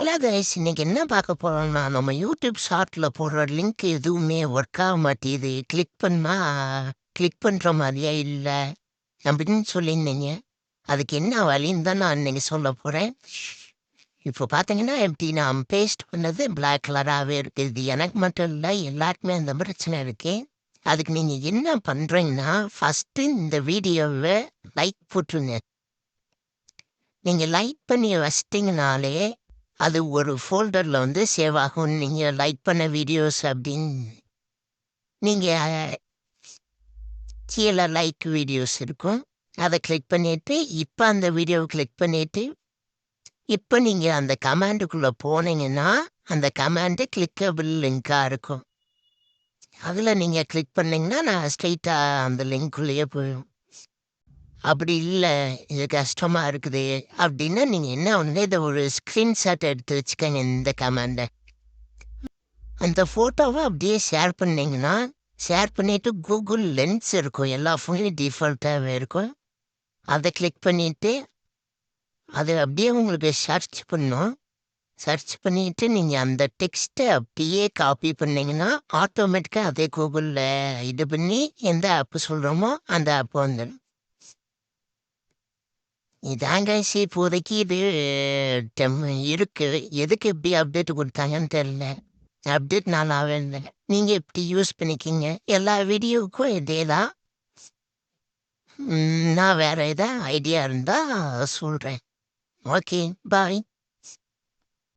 Hello guys இன்னைக்கு என்ன பார்க்க போறோம்னா நம்ம யூடியூப் ஷார்ட்ல போடுற லிங்க் எதுவுமே ஒர்க் ஆக மாட்டேது கிளிக் பண்ணா கிளிக் பண்ற மாதிரியே இல்லை. அப்படின்னு சொல்லியிருந்தீங்க. அதுக்கு என்ன வழின்னு தான் நான் இன்னைக்கு சொல்ல போறேன். இப்போ பார்த்தீங்கன்னா எப்படி நான் பேஸ்ட் பண்ணது பிளாக் கலராகவே இருக்குது. இது எனக்கு மட்டும் இல்லை எல்லாருக்குமே அந்த பிரச்சனை இருக்கு. அதுக்கு நீங்கள் என்ன பண்ணுறீங்கன்னா ஃபஸ்ட்டு இந்த வீடியோவை லைக் போட்டுருங்க. நீங்கள் லைக் பண்ணி வச்சிட்டிங்கனாலே அது ஒரு ஃபோல்டரில் வந்து சேவ் ஆகும் நீங்கள் லைக் பண்ண வீடியோஸ் அப்படின்னு நீங்கள் கீழே லைக் வீடியோஸ் இருக்கும். அதை கிளிக் பண்ணிவிட்டு இப்போ அந்த வீடியோவை கிளிக் பண்ணிவிட்டு இப்போ நீங்கள் அந்த கமாண்டுக்குள்ளே போனீங்கன்னா அந்த கமாண்டு கிளிக்கபிள் லிங்காக இருக்கும். அதில் நீங்கள் கிளிக் பண்ணிங்கன்னா நான் ஸ்ட்ரெயிட்டாக அந்த லிங்க்குள்ளேயே போயிடும். அப்படி இல்லை இது கஷ்டமாக இருக்குது அப்படின்னா நீங்கள் என்ன ஒன்று இதை ஒரு ஸ்க்ரீன்ஷாட் எடுத்து வச்சுக்கோங்க இந்த கமாண்டை அந்த ஃபோட்டோவை அப்படியே ஷேர் பண்ணிங்கன்னா ஷேர் பண்ணிவிட்டு கூகுள் லென்ஸ் இருக்கும் எல்லா ஃபோன்லேயும் டிஃபால்ட்டாகவே இருக்கும். அதை கிளிக் பண்ணிவிட்டு அது அப்படியே உங்களுக்கு சர்ச் பண்ணும். சர்ச் பண்ணிட்டு நீங்கள் அந்த டெக்ஸ்ட்டை அப்படியே காப்பி பண்ணிங்கன்னா ஆட்டோமேட்டிக்காக அதே கூகுளில் இது பண்ணி எந்த ஆப்பு சொல்கிறோமோ அந்த ஆப் வந்துடும். இதாங்க சி இப்போதைக்கு இது டெம் இருக்கு. எதுக்கு எப்படி அப்டேட் கொடுத்தாங்கன்னு தெரில அப்டேட் நாளாவே இல்லை. நீங்கள் எப்படி யூஸ் பண்ணிக்கிங்க. எல்லா வீடியோவுக்கும் இதே தான் நான் வேறு எதாவது ஐடியா இருந்தால் சொல்கிறேன் ஓகே பாய்